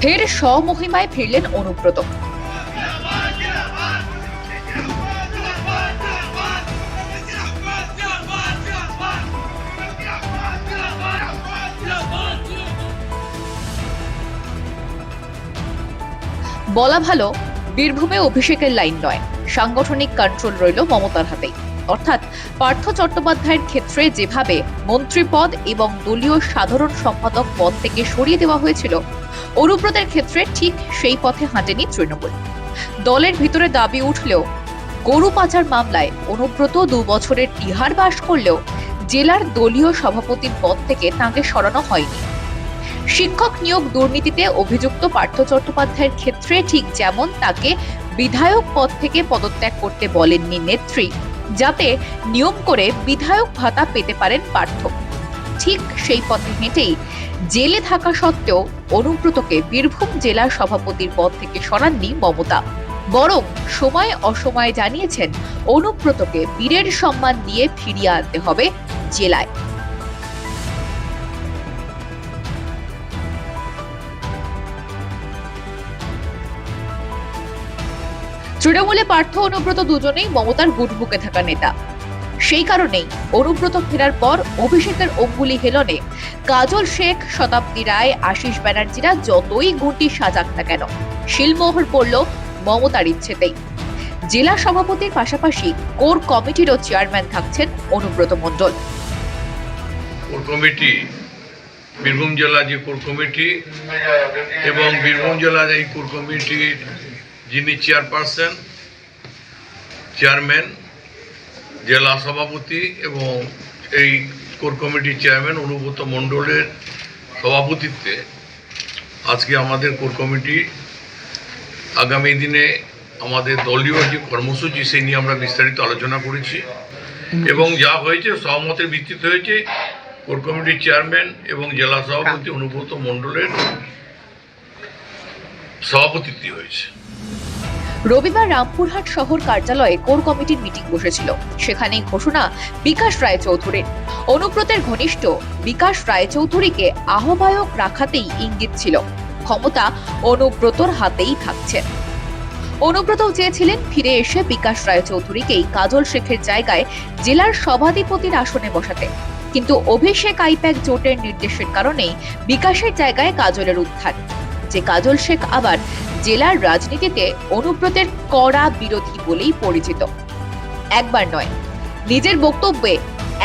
ফের স্বমহিমায় ফিরলেন অনুব্রত। বলা ভালো, বীরভূমে অভিষেকের লাইন নয়। সাংগঠনিক কন্ট্রোল রইল মমতার হাতেই। অর্থাৎ পার্থ চট্টোপাধ্যায়ের ক্ষেত্রে যেভাবে মন্ত্রীপদ এবং দলীয় সাধারণ সম্পাদক পদ থেকে সরিয়ে দেওয়া হয়েছিল অনুব্রতের ক্ষেত্রে ঠিক সেই পথে হাঁটেনি তৃণমূল। দলের ভিতরে দাবি উঠলেও গরু পাচার মামলায় অনুব্রত দু বছরের তিহার বাস করলেও জেলার দলীয় সভাপতির পদ থেকে তাঁকে সরানো হয়নি। শিক্ষক নিয়োগ দুর্নীতিতে অভিযুক্ত পার্থ চট্টোপাধ্যায়ের ক্ষেত্রে ঠিক যেমন তাকে বিধায়ক পদ থেকে পদত্যাগ করতে বলেননি নেত্রী, যাতে নিয়ম করে বিধায়ক ভাতা পেতে পারেন পার্থ। ঠিক সেই পথে হেঁটেই জেলে থাকা সত্ত্বেও অনুব্রতকে বীরভূম জেলা সভাপতির পদ থেকে সরাননি মমতা। বরং সময় অসময়ে জানিয়েছেন, অনুব্রতকে বীরের সম্মান দিয়ে ফিরিয়ে আনতে হবে জেলায়। তৃণমূলে পার্থ, অনুব্রত দুজনেই মমতার গুটবুকে থাকা নেতা। সেই কারণেই অনুব্রত ফেরার পর অভিষেকের অঙ্গুলি হেলনে কাজল শেখ, শতাব্দী রায়, আশিস ব্যানার্জিরা যতই গুটি সাজাক না কেন, শিলমোহর পড়ল মমতার ইচ্ছেতেই। জেলা সভাপতির পাশাপাশি কোর কমিটিরও চেয়ারম্যান থাকছেন অনুব্রত মণ্ডল। কোর কমিটি, বীরভূম জেলা যে কোর কমিটি এবং বীরভূম জেলার এই কোর কমিটির যিনি চেয়ারপারসন, চেয়ারম্যান জেলা সভাপতি এবং এই কোর কমিটির চেয়ারম্যান অনুব্রত মণ্ডলের সভাপতিত্বে আজকে আমাদের কোর কমিটি আগামী দিনে আমাদের দলীয় যে কর্মসূচি সেই নিয়ে আমরা বিস্তারিত আলোচনা করেছি। এবং যা হয়েছে, সহমতের ভিত্তিতে হয়েছে, কোর কমিটির চেয়ারম্যান এবং জেলা সভাপতি অনুব্রত মণ্ডলের সভাপতিত্বে হয়েছে। রবিবার রামপুরহাট শহর কার্যালয়ে কোর কমিটির মিটিং বসেছিল। সেখানে ঘোষণা, বিকাশ রায়চৌধুরীর। অনুব্রতের ঘনিষ্ঠ বিকাশ রায়চৌধুরীকে আহ্বায়ক রাখাতেই ইঙ্গিত ছিল। ক্ষমতা অনুব্রতর হাতেই থাকছে। অনুব্রতও চেয়েছিলেন ফিরে এসে বিকাশ রায়চৌধুরীকেই কাজল শেখের জায়গায় জেলার সভাধিপতির আসনে বসাতে। কিন্তু অভিষেক আইপ্যাক জোটের নির্দেশের কারণেই বিকাশের জায়গায় কাজলের উত্থান যে কাজল শেখ আবার জেলার রাজনীতিতে অনুব্রতের কড়া বিরোধী বলেই পরিচিত। একবার নয়, নিজের বক্তব্যে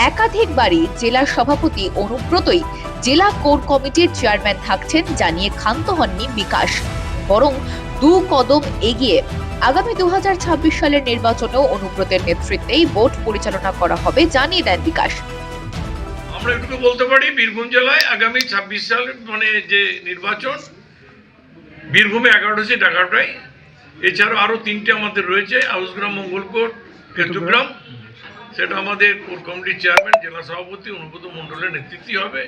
একাধিকবারই জেলার সভাপতি অনুব্রতই জেলা কোর কমিটির চেয়ারম্যান থাকছেন জানিয়ে ক্ষান্ত হননি বিকাশ। বরং দু কদম এগিয়ে আগামী দু ছাব্বিশ সালের নির্বাচনেও অনুব্রতের নেতৃত্বেই ভোট পরিচালনা করা হবে জানিয়ে দেন বিকাশ। আমরা এটুকু বলতে পারি, বীরভূম জেলায় আগামী ছাব্বিশ সাল মানে যে নির্বাচন বীরভূমে এগারোটা সিট এগারোটাই এছাড়াও আরও তিনটে আমাদের রয়েছে, আউসগ্রাম মঙ্গলকোট কেতুগ্রাম সেটা আমাদের কোর কমিটির চেয়ারম্যান, জেলা সভাপতি, অনুব্রত মণ্ডলের নেতৃত্বই হবে।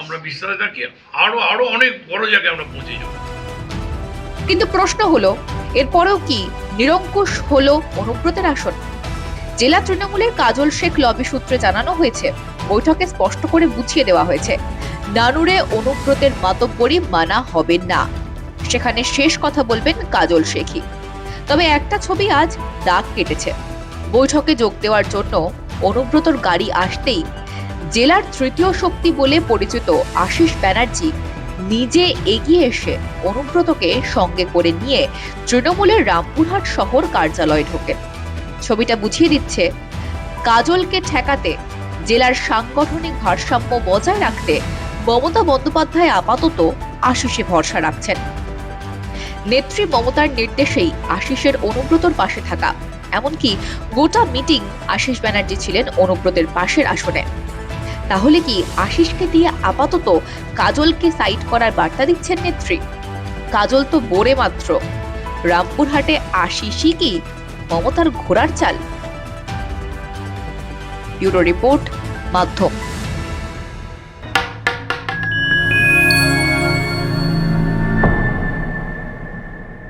আমরা বিশ্বাস রাখি আরও আরও অনেক বড় জায়গায় আমরা পৌঁছে যাব। কিন্তু প্রশ্ন হলো, এরপরেও কি নিরঙ্কুশ হলো অনুব্রতের আসন? জেলা তৃণমূলের কাজল শেখ লবি সূত্রে জানানো হয়েছে, বৈঠকে স্পষ্ট করে বুঝিয়ে দেওয়া হয়েছে, নানুরে অনুব্রতের মাতব্বরি মানা হবে না। সেখানে শেষ কথা বলবেন কাজল শেখই তবে একটা ছবি আজ দাগ কেটেছে। বৈঠকে যোগ দেওয়ার জন্য অনুব্রতর গাড়ি আসতেই জেলার তৃতীয় শক্তি বলে পরিচিত আশিস ব্যানার্জি নিজে এগিয়ে এসে অনুব্রতকে সঙ্গে করে নিয়ে তৃণমূলের রামপুরহাট শহর কার্যালয়ে ঢোকেন। ছবিটা বুঝিয়ে দিচ্ছে, কাজলকে ঠেকাতে জেলার সাংগঠনিক ভারসাম্য বজায় রাখতে মমতা বন্দ্যোপাধ্যায় আপাতত আশিসে ভরসা রাখছেন। নেত্রী মমতার নির্দেশেই আশিসের অনুব্রতর পাশে থাকা। এমনকি গোটা মিটিং আশিস ব্যানার্জি ছিলেন অনুব্রতের পাশের আসনে। তাহলে কি আশিসকে দিয়ে আপাতত কাজলকে সাইড করার বার্তা দিচ্ছেন নেত্রী? কাজল তো বোরে মাত্র। রামপুরহাটে আশিসই কি মমতার ঘোড়ার চাল? ব্যুরো রিপোর্ট, মাধ্যম।